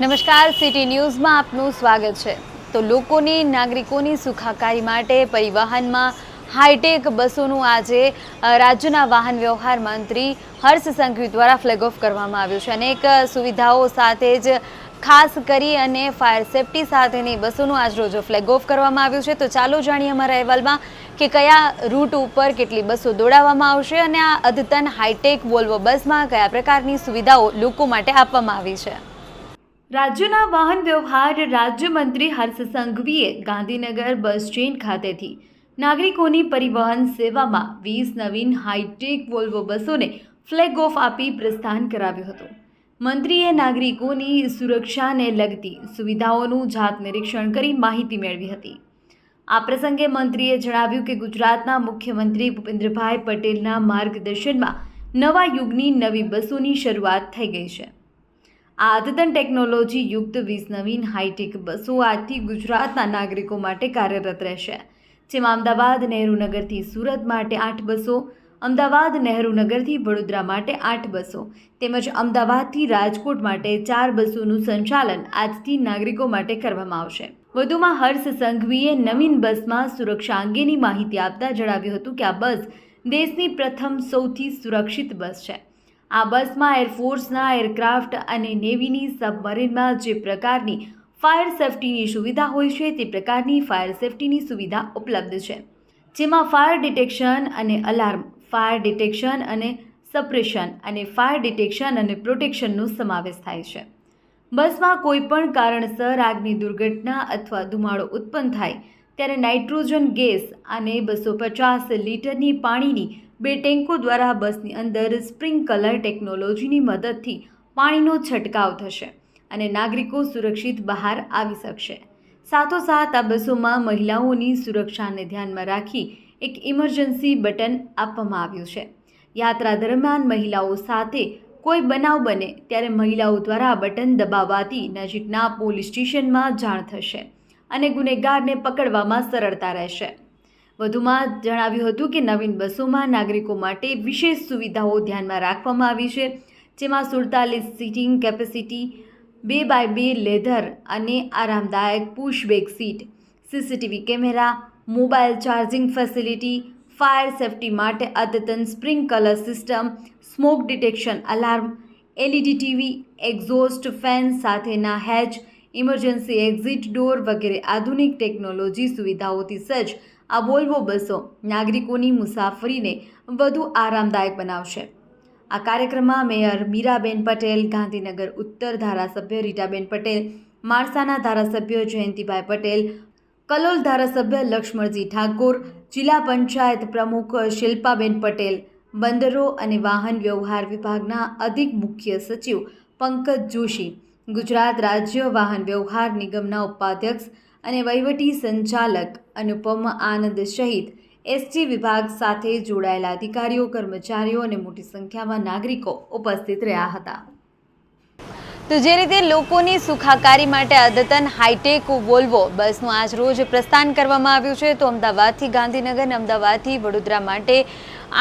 નમસ્કાર, સિટી ન્યૂઝમાં આપનું સ્વાગત છે. તો લોકોની, નાગરિકોની સુખાકારી માટે પરિવહનમાં હાઈટેક બસોનું આજે રાજ્યના વાહન વ્યવહાર મંત્રી હર્ષ સંઘવી દ્વારા ફ્લેગ ઓફ કરવામાં આવ્યું છે. અનેક સુવિધાઓ સાથે જ ખાસ કરી અને ફાયર સેફટી સાથેની બસોનું આજરોજ ફ્લેગ ઓફ કરવામાં આવ્યું છે. તો ચાલો જાણીએ અમારા અહેવાલમાં કે કયા રૂટ ઉપર કેટલી બસો દોડાવવામાં આવશે અને આ અદ્યતન હાઈટેક વોલ્વો બસમાં કયા પ્રકારની સુવિધાઓ લોકો માટે આપવામાં આવી છે. રાજ્યના વાહન વ્યવહાર રાજ્યમંત્રી હર્ષ સંઘવીએ ગાંધીનગર બસ સ્ટેન્ડ ખાતેથી નાગરિકોની પરિવહન સેવામાં વીસ નવીન હાઈટેક વોલ્વો બસોને ફ્લેગ ઓફ આપી પ્રસ્થાન કરાવ્યું હતું. મંત્રીએ નાગરિકોની સુરક્ષાને લગતી સુવિધાઓનું જાત નિરીક્ષણ કરી માહિતી મેળવી હતી. આ પ્રસંગે મંત્રીએ જણાવ્યું કે ગુજરાતના મુખ્યમંત્રી ભૂપેન્દ્રભાઈ પટેલના માર્ગદર્શનમાં નવા યુગની નવી બસોની શરૂઆત થઈ ગઈ છે. આ અદ્યતન ટેકનોલોજી યુક્ત વીસ નવીન હાઈટેક બસો આજથી ગુજરાતના નાગરિકો માટે કાર્યરત રહેશે. જેમાં અમદાવાદ, નહેરુનગરથી સુરત માટે આઠ બસો, અમદાવાદ, નહેરુનગરથી વડોદરા માટે આઠ બસો, તેમજ અમદાવાદથી રાજકોટ માટે ચાર બસોનું સંચાલન આજથી નાગરિકો માટે કરવામાં આવશે. વધુમાં હર્ષ સંઘવીએ નવીન બસમાં સુરક્ષા અંગેની માહિતી આપતા જણાવ્યું હતું કે આ બસ દેશની પ્રથમ સૌથી સુરક્ષિત બસ છે. આ બસમાં એરફોર્સના એરક્રાફ્ટ અને નેવીની સબમરીનમાં જે પ્રકારની ફાયર સેફટીની સુવિધા હોય છે, તે પ્રકારની ફાયર સેફટીની સુવિધા ઉપલબ્ધ છે. જેમાં ફાયર ડિટેક્શન અને અલાર્મ ફાયર ડિટેક્શન અને સપ્રેશન અને ફાયર ડિટેક્શન અને પ્રોટેક્શનનો સમાવેશ થાય છે. બસમાં કોઈપણ કારણસર આગની દુર્ઘટના અથવા ધુમાડો ઉત્પન્ન થાય, ત્યારે નાઇટ્રોજન ગેસ અને બસો પચાસ લીટરની પાણીની બે ટેન્કો દ્વારા બસની અંદર સ્પ્રિંકલર ટેકનોલોજીની મદદથી પાણીનો છંટકાવ થશે અને નાગરિકો સુરક્ષિત બહાર આવી શકશે. સાથોસાથ આ બસોમાં મહિલાઓની સુરક્ષાને ધ્યાનમાં રાખી એક ઇમરજન્સી બટન આપવામાં આવ્યું છે. યાત્રા દરમિયાન મહિલાઓ સાથે કોઈ બનાવ બને ત્યારે મહિલાઓ દ્વારા બટન દબાવવાથી નજીકના પોલીસ સ્ટેશનમાં જાણ થશે અને ગુનેગારને પકડવામાં સરળતા રહેશે. વધુમાં જણાવ્યું હતું કે નવીન બસોમાં નાગરિકો માટે વિશેષ સુવિધાઓ ધ્યાનમાં રાખવામાં આવી છે, જેમાં સુડતાલીસ સીટિંગ કેપેસિટી, બે બાય બે લેધર અને આરામદાયક pushback seat, CCTV camera, mobile charging facility, fire safety માટે અદ્યતન sprinkler system, smoke detection alarm, LED TV, exhaust fan સાથેના હેચ, ઇમરજન્સી એક્ઝિટ ડોર વગેરે આધુનિક ટેકનોલોજી સુવિધાઓથી સજ્જ આ વોલ્વો બસો નાગરિકોની મુસાફરીને વધુ આરામદાયક બનાવશે. આ કાર્યક્રમમાં મેયર મીરાબેન પટેલ, ગાંધીનગર ઉત્તર ધારાસભ્ય રીટાબેન પટેલ, માણસાના ધારાસભ્ય જયંતિભાઈ પટેલ, કલોલ ધારાસભ્ય લક્ષ્મણજી ઠાકોર, જિલ્લા પંચાયત પ્રમુખ શિલ્પાબેન પટેલ, બંદરો અને વાહન વ્યવહાર વિભાગના અધિક મુખ્ય સચિવ પંકજ જોશી, ગુજરાત રાજ્ય વાહન વ્યવહાર નિગમના ઉપાધ્યક્ષ અને વહીવટી સંચાલક અનુપમ આનંદ સહિત એસટી વિભાગ સાથે જોડાયેલા અધિકારીઓ, કર્મચારીઓ અને મોટી સંખ્યામાં નાગરિકો ઉપસ્થિત રહ્યા હતા. તો જે રીતે લોકોની સુખાકારી માટે અદ્યતન હાઈટેક વોલ્વો બસનું આજ રોજ પ્રસ્થાન કરવામાં આવ્યું છે, તો અમદાવાદથી ગાંધીનગર અને અમદાવાદથી વડોદરા માટે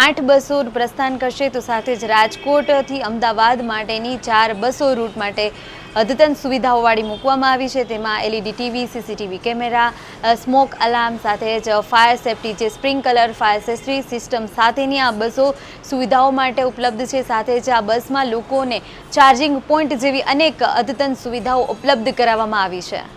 આઠ બસો પ્રસ્થાન કરશે. તો સાથે જ રાજકોટથી અમદાવાદ માટેની ચાર બસો રૂટ માટે અદ્યતન સુવિધાઓવાળી મૂકવામાં આવી છે. તેમાં LED TV CCTV camera smoke alarm સાથે જ ફાયર સેફટી જે સ્પ્રિંકલર ફાયર સેફટી સિસ્ટમ સાથેની આ બસો સુવિધાઓ માટે ઉપલબ્ધ છે. સાથે જ આ બસમાં લોકોને ચાર્જિંગ પોઈન્ટ જેવી અનેક અદ્યતન સુવિધાઓ ઉપલબ્ધ કરાવવામાં આવી છે.